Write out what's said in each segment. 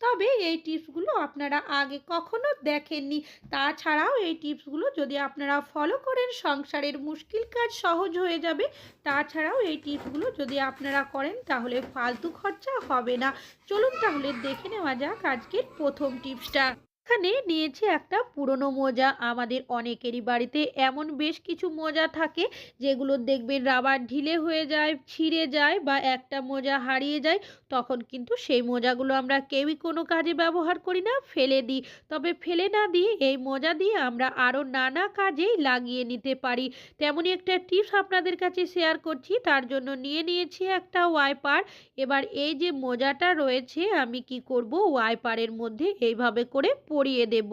তবে এই টিপসগুলো আপনারা আগে কখনো দেখেননি। তাছাড়াও এই টিপসগুলো যদি আপনারা ফলো করেন, সংসারের মুশকিল কাজ সহজ হয়ে যাবে। তাছাড়াও এই টিপসগুলো যদি আপনারা করেন, তাহলে ফালতু খরচা হবে না। চলুন তাহলে দেখে নেওয়া যাক আজকের প্রথম টিপসটা। এখানে নিয়েছি একটা পুরনো মোজা। আমাদের অনেকেরই বাড়িতে এমন বেশ কিছু মোজা থাকে, যেগুলো দেখবেন রাবার ঢিলে হয়ে যায়, ছিঁড়ে যায় বা একটা মোজা হারিয়ে যায়, তখন কিন্তু সেই মোজাগুলো আমরা কেউই কোনো কাজে ব্যবহার করি না, ফেলে দিই। তবে ফেলে না দিয়ে এই মোজা দিয়ে আমরা আরও নানা কাজেই লাগিয়ে নিতে পারি। তেমনই একটা টিপস আপনাদের কাছে শেয়ার করছি, তার জন্য নিয়ে নিয়েছি একটা ওয়াইপার। এবার এই যে মোজাটা রয়েছে, আমি কি করব, ওয়াইপারের মধ্যে এইভাবে করে পরিয়ে দেব।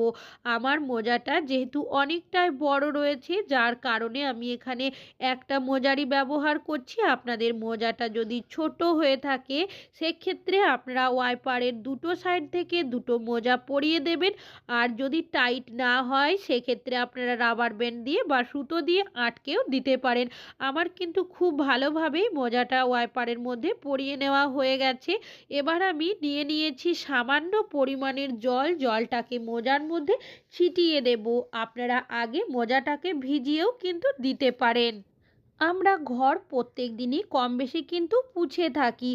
আমার মোজাটা যেহেতু অনেকটাই বড় রয়েছে, যার কারণে আমি এখানে একটা মোজারই ব্যবহার করছি। আপনাদের মোজাটা যদি ছোট হয়ে থাকে, সেক্ষেত্রে আপনারা ওয়াইপারের দুটো সাইড থেকে দুটো মোজা পরিয়ে দেবেন। আর যদি টাইট না হয়, সেক্ষেত্রে আপনারা রাবার ব্যান্ড দিয়ে বা সুতো দিয়ে আটকেও দিতে পারেন। আমার কিন্তু খুব ভালোভাবেই মোজাটা ওয়াইপারের মধ্যে পরিয়ে নেওয়া হয়ে গেছে। এবার আমি নিয়ে নিয়েছি সামান্য পরিমাণের জল। জলটাকে মোজার মধ্যে ছিটিয়ে দেব। আপনারা আগে মোজাটাকে ভিজিয়েও কিন্তু দিতে পারেন। আমরা ঘর প্রত্যেক দিনই কম বেশি কিন্তু পুছে থাকি।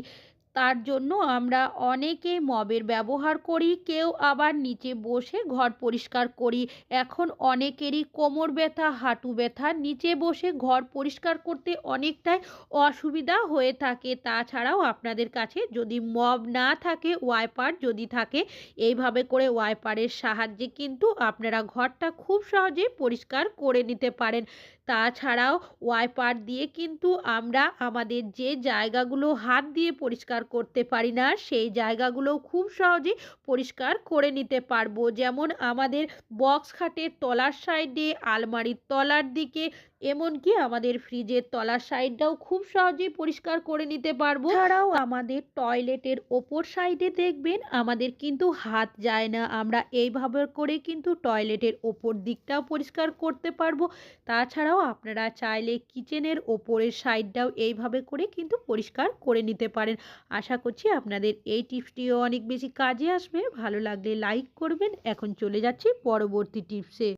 তার জন্য আমরা অনেকে মবের ব্যবহার করি, কেউ আবার নিচে বসে ঘর পরিষ্কার করি। এখন অনেকেরই কোমর ব্যথা, হাঁটু ব্যথা, নিচে বসে ঘর পরিষ্কার করতে অনেকটাই অসুবিধা হয়ে থাকে। তাছাড়াও আপনাদের কাছে যদি মব না থাকে, ওয়াইপার যদি থাকে, এইভাবে করে ওয়াইপারের সাহায্যে কিন্তু আপনারা ঘরটা খুব সহজে পরিষ্কার করে নিতে পারেন। তাছাড়াও ওয়াইপার দিয়ে কিন্তু আমরা আমাদের যে জায়গাগুলো হাত দিয়ে পরিষ্কার করতে পারি না, সেই জায়গাগুলো খুব সহজে পরিষ্কার করে নিতে পারব। যেমন আমাদের বক্স খাটের তলার সাইডে, আলমারির তলার দিকে এমনকি আমাদের ফ্রিজের তলার সাইডটাও খুব সহজেই পরিষ্কার করে নিতে পারব। ছাড়াও আমাদের টয়লেটের ওপর সাইডে দেখবেন আমাদের কিন্তু হাত যায় না। আমরা এইভাবে করে কিন্তু টয়লেটের ওপর দিকটাও পরিষ্কার করতে পারব। তাছাড়াও আপনারা চাইলে কিচেনের ওপরের সাইডটাও এইভাবে করে কিন্তু পরিষ্কার করে নিতে পারেন। আশা করছি আপনাদের এই টিপসটিও অনেক বেশি কাজে আসবে। ভালো লাগলে লাইক করবেন। এখন চলে যাচ্ছি পরবর্তী টিপসে।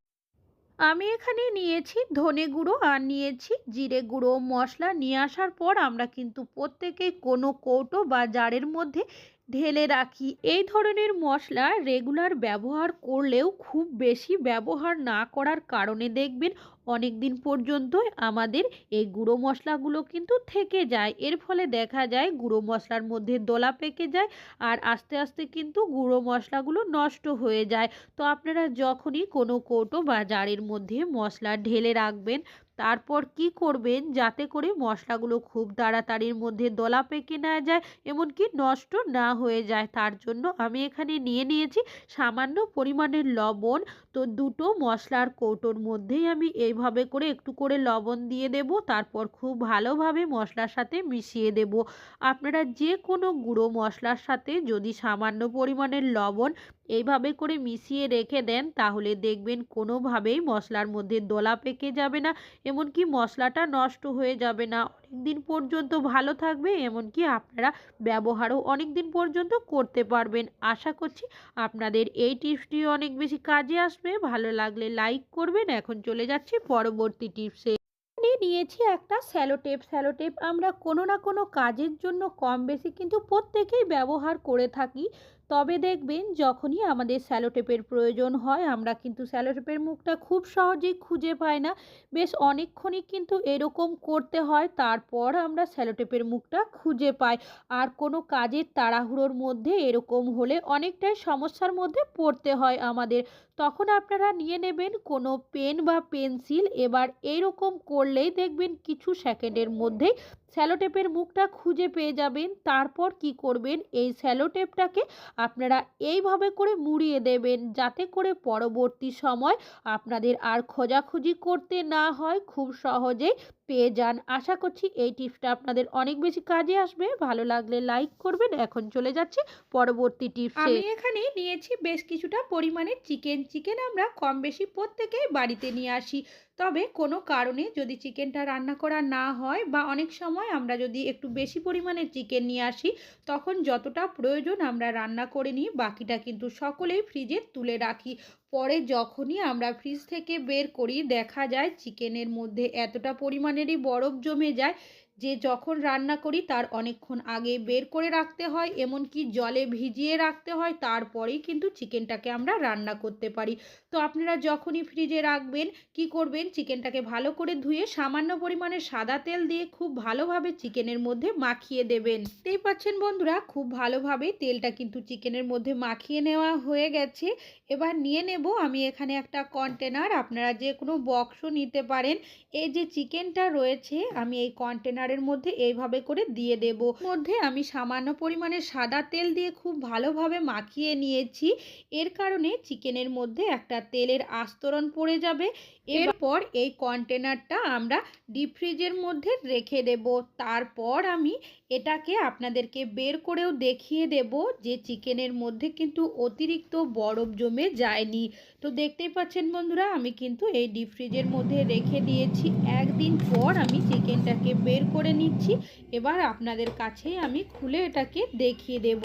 আমি এখানে নিয়েছি ধনে গুঁড়ো আর নিয়েছি জিরে গুঁড়ো মশলা। নিয়ে আসার পর আমরা কিন্তু প্রত্যেকে কোনো কৌটো বা জারের মধ্যে ঢেলে রাখি। এই ধরনের মশলা রেগুলার ব্যবহার করলেও খুব বেশি ব্যবহার না করার কারণে দেখবেন অনেক দিন পর্যন্তই আমাদের এই গুঁড়ো মশলাগুলো কিন্তু থেকে যায়। এর ফলে দেখা যায় গুঁড়ো মশলার মধ্যে দোলা পেকে যায় আর আস্তে আস্তে কিন্তু গুঁড়ো মশলাগুলো নষ্ট হয়ে যায়। তো আপনারা যখনই কোনো কৌটো বা জারের মধ্যে মশলা ঢেলে রাখবেন তারপর কি করবেন? যাতে করে মশলাগুলো খুব তাড়াতাড়ির মধ্যে দলা পেকে না যায়, এমনকি নষ্ট না হয়ে যায়। তার জন্য আমি এখানে নিয়ে নিয়েছি সামান্য পরিমাণের লবণ। তো দুটো মশলার কৌটোর মধ্যেই আমি এইভাবে করে একটু করে লবণ দিয়ে দেব। তারপর খুব ভালোভাবে মশলার সাথে মিশিয়ে দেব। আপনারা যে কোনো গুঁড়ো মশলার সাথে যদি সামান্য পরিমাণের লবণ এইভাবে করে মিশিয়ে রেখে দেন, তাহলে দেখবেন কোনোভাবেই মশলার মধ্যে দলা পেকে যাবে না। এমনকি মশলাটা নষ্ট হয়ে যাবে না। অনেক দিন পর্যন্ত ভালো থাকবে, এমনকি আপনারা ব্যবহারও অনেক দিন পর্যন্ত করতে পারবেন। আশা করছি আপনাদের এই টিপসটি অনেক বেশি কাজে আসবে। ভালো লাগলে লাইক করবেন। এখন চলে যাচ্ছি পরবর্তী টিপসে। নিয়েছি একটা স্যালোটেপ। স্যালোটেপ আমরা কোনো না কোনো কাজের জন্য কম বেশি কিন্তু প্রত্যেকেই ব্যবহার করে থাকি। তবে দেখবেন যখনই আমাদের স্যালোটেপের প্রয়োজন হয়, আমরা কিন্তু স্যালোটেপের মুখটা খুব সহজেই খুঁজে পাই না। বেশ অনেকক্ষণই কিন্তু এরকম করতে হয়, তারপর আমরা স্যালোটেপের মুখটা খুঁজে পাই। আর কোনো কাজের তাড়াহুড়োর মধ্যে এরকম হলে অনেকটাই সমস্যার মধ্যে পড়তে হয় আমাদের। তখন আপনারা নিয়ে নেবেন কোনো পেন বা পেন্সিল, এবার এইরকম করলেই দেখবেন কিছু সেকেন্ডের মধ্যেই স্যালোটেপের মুখটা খুঁজে পেয়ে যাবেন। তারপর কি করবেন? এই স্যালোটেপটাকে আপনারা এইভাবে করে মুড়িয়ে দেবেন যাতে করে পরবর্তী সময় আপনাদের আর খোঁজাখুঁজি করতে না হয়। খুব সহজেই পেয়ে যান। আশা করছি এই টিপসটা আপনাদের অনেক বেশি কাজে আসবে। ভালো লাগলে লাইক করবেন। এখন চলে যাচ্ছি পরবর্তী টিপসে। আমি এখানে নিয়েছি বেশ কিছুটা পরিমাণে চিকেন। চিকেন আমরা কম বেশি প্রত্যেকেই বাড়িতে নিয়ে আসি। তবে কোনো কারণে যদি চিকেনটা রান্না করা না হয় বা অনেক সময় আমরা যদি একটু বেশি পরিমাণে চিকেন নিয়ে আসি, তখন যতটা প্রয়োজন আমরা রান্না করে নিই, বাকিটা কিন্তু সকলেই ফ্রিজে তুলে রাখি। পরে যখনই আমরা ফ্রিজ থেকে বের করি, দেখা যায় চিকেনের মধ্যে এতটা পরিমাণেরই বরফ জমে যায় যে যখন রান্না করি তার অনেকক্ষণ আগে বের করে রাখতে হয়, এমনকি জলে ভিজিয়ে রাখতে হয়, তারপরেই কিন্তু চিকেনটাকে আমরা রান্না করতে পারি। তো আপনারা যখনই ফ্রিজে রাখবেন, কি করবেন? চিকেনটাকে ভালো করে ধুয়ে সামান্য পরিমাণে সাদা তেল দিয়ে খুব ভালোভাবে চিকেনের মধ্যে মাখিয়ে দেবেন। দেখতেই পাচ্ছেন বন্ধুরা, খুব ভালোভাবে তেলটা কিন্তু চিকেনের মধ্যে মাখিয়ে নেওয়া হয়ে গেছে। এবার নিয়ে নেব আমি এখানে একটা কন্টেনার আপনারা যে কোনো বক্সও নিতে পারেন। এই যে চিকেনটা রয়েছে, আমি এই কন্টেনারের মধ্যে এইভাবে করে দিয়ে দেব। মধ্যে আমি সামান্য পরিমাণে সাদা তেল দিয়ে খুব ভালোভাবে মাখিয়ে নিয়েছি। এর কারণে চিকেনের মধ্যে একটা তেলের আস্তরণ পড়ে যাবে এরপর এই কন্টেনারটা আমরা ডিপ ফ্রিজের মধ্যে রেখে দেব। তারপর আমি এটাকে আপনাদেরকে বের করেও দেখিয়ে দেব যে চিকেনের মধ্যে কিন্তু অতিরিক্ত বরফ জমে যায়নি। তো দেখতেই পাচ্ছেন বন্ধুরা, আমি কিন্তু এই ডিপ ফ্রিজের মধ্যে রেখে দিয়েছি। একদিন পর আমি চিকেনটাকে বের করে নিচ্ছি। এবার আপনাদের কাছে আমি খুলে এটাকে দেখিয়ে দেব।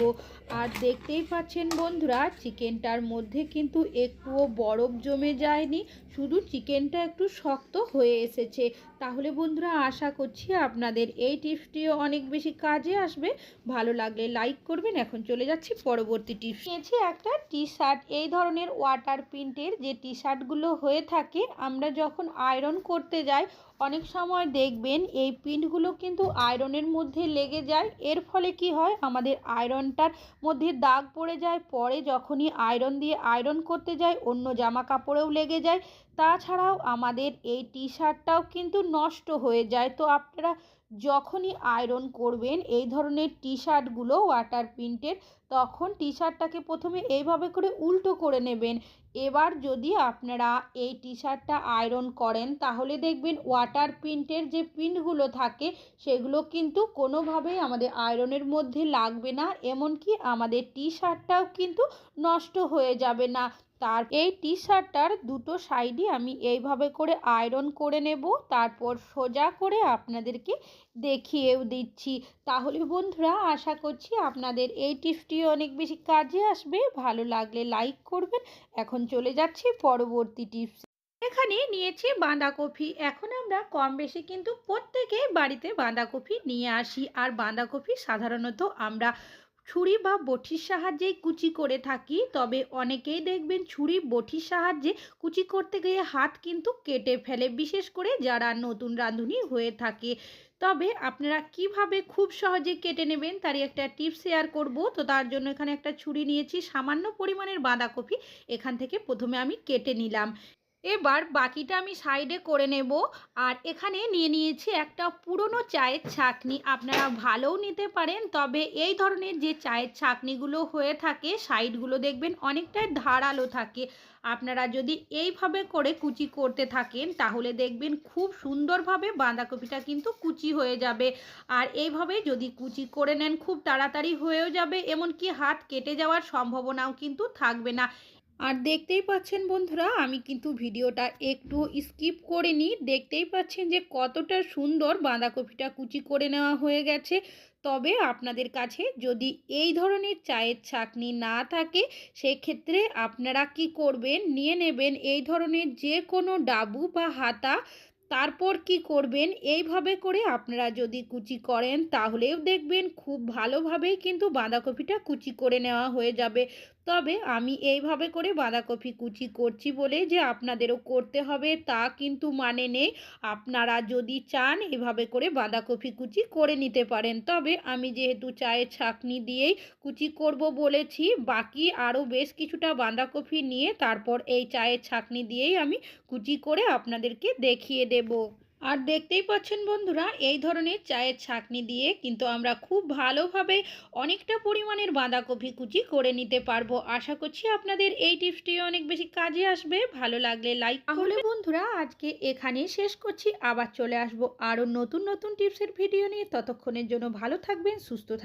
আর দেখতেই পাচ্ছেন বন্ধুরা, চিকেনটার মধ্যে কিন্তু একটুও বরফ জমে যায়নি। শুধু চিকেনটা একটু শক্ত হয়ে এসেছে। তাহলে বন্ধুরা, আশা করছি আপনাদের এই টিপসটিও অনেক বেশি কাজে আসবে। ভালো লাগলে লাইক করবেন। এখন চলে যাচ্ছি পরবর্তী টিপস। নিয়েছি একটা টি শার্ট এই ধরনের ওয়াটার প্রিন্টের যে টি শার্টগুলো হয়ে থাকে, আমরা যখন আয়রন করতে যাই, অনেক সময় দেখবেন এই প্রিন্টগুলো কিন্তু আয়রনের মধ্যে লেগে যায়। এর ফলে কি হয়? আমাদের আয়রনটার মধ্যে দাগ পড়ে যায়। পরে যখনই আয়রন দিয়ে আয়রন করতে যায় অন্য জামা কাপড়েও লেগে যায়। তাছাড়াও আমাদের এই টি শার্টটাও কিন্তু নষ্ট হয়ে যায়। তো আপনারা যখনই আয়রন করবেন, এই ধরনের টি শার্টগুলো ওয়াটার প্রিন্টের তখন টি শার্টটাকে প্রথমে এইভাবে করে উল্টো করে নেবেন। এবার যদি আপনারা এই টি শার্টটা আয়রন করেন, তাহলে দেখবেন ওয়াটার প্রিন্টের যে প্রিন্টগুলো থাকে, সেগুলো কিন্তু কোনোভাবেই আমাদের আয়রনের মধ্যে লাগবে না। এমনকি আমাদের টি শার্টটাও কিন্তু নষ্ট হয়ে যাবে না। তার এই টি শার্টটার দুটো সাইডই আমি এইভাবে করে আয়রন করে নেব। তারপর সোজা করে আপনাদেরকে দেখিয়েও দিচ্ছি। তাহলে বন্ধুরা, আশা করছি আপনাদের এই টিপসটি অনেক বেশি কাজে আসবে। ভালো লাগলে লাইক করবেন। এখন চলে যাচ্ছি পরবর্তী টিপস। এখানে নিয়েছি বাঁধাকপি। এখন আমরা কম বেশি কিন্তু প্রত্যেকে বাড়িতে বাঁধাকপি নিয়ে আসি। আর বাঁধাকপি সাধারণত আমরা ছুরি বা বটির সাহায্যেই কুচি করে থাকি, তবে অনেকেই দেখবেন ছুরি বটির সাহায্যে কুচি করতে গিয়ে হাত কিন্তু কেটে ফেলে, বিশেষ করে যারা নতুন রাঁধুনি হয়ে থাকে। তবে আপনারা কীভাবে খুব সহজে কেটে নেবেন তারই একটা টিপস শেয়ার করব। তো তার জন্য এখানে একটা ছুরি নিয়েছি, সামান্য পরিমাণের বাঁধাকপি এখান থেকে প্রথমে আমি কেটে নিলাম। এবার বাকিটা আমি সাইডে করে নেব। আর এখানে নিয়ে নিয়েছি একটা পুরনো চায়ের ছাকনি। আপনারা ভালোও নিতে পারেন, তবে এই ধরনের যে চায়ের ছাকনিগুলো হয়ে থাকে সাইডগুলো দেখবেন অনেকটাই ধারালো থাকে। আপনারা যদি এইভাবে করে কুচি করতে থাকেন, তাহলে দেখবেন খুব সুন্দরভাবে বাঁধাকপিটা কিন্তু কুচি হয়ে যাবে। আর এইভাবে যদি কুচি করে নেন, খুব তাড়াতাড়ি হয়েও যাবে, এমনকি হাত কেটে যাওয়ার সম্ভাবনাও কিন্তু থাকবে না। আর দেখতেই পাচ্ছেন বন্ধুরা, আমি কিন্তু ভিডিওটা একটু স্কিপ করিনি। দেখতেই পাচ্ছেন যে কতটা সুন্দর বাঁধাকপিটা কুচি করে নেওয়া হয়ে গেছে। তবে আপনাদের কাছে যদি এই ধরনের চায়ের ছাকনি না থাকে, সেক্ষেত্রে আপনারা কি করবেন? নিয়ে নেবেন এই ধরনের যে কোনো ডাবু বা হাতা। তারপর কি করবেন? এইভাবে করে আপনারা যদি কুচি করেন, তাহলেও দেখবেন খুব ভালোভাবেই কিন্তু বাঁধাকপিটা কুচি করে নেওয়া হয়ে যাবে। তবে আমি এইভাবে করে বাঁধাকপি কুচি করছি বলে যে আপনাদেরও করতে হবে, তা কিন্তু মানে নেই। আপনারা যদি চান এভাবে করে বাঁধাকপি কুচি করে নিতে পারেন। তবে আমি যেহেতু চায়ের ছাকনি দিয়েই কুচি করব বলেছি, বাকি আরও বেশ কিছুটা বাঁধাকপি নিয়ে তারপর এই চায়ের ছাকনি দিয়েই আমি কুচি করে আপনাদেরকে দেখিয়ে দেব। আর দেখতেই পাচ্ছেন বন্ধুরা, এই ধরনের চায়ের ছাঁকনি দিয়ে কিন্তু আমরা খুব ভালোভাবে অনেকটা পরিমাণের বাঁধাকপি কুচি করে নিতে পারব। আশা করছি আপনাদের এই টিপসটি অনেক বেশি কাজে আসবে। ভালো লাগলে লাইক তাহলে বন্ধুরা, আজকে এখানে শেষ করছি। আবার চলে আসব আরও নতুন নতুন টিপসের ভিডিও নিয়ে। ততক্ষণের জন্য ভালো থাকবেন, সুস্থ থাকবেন।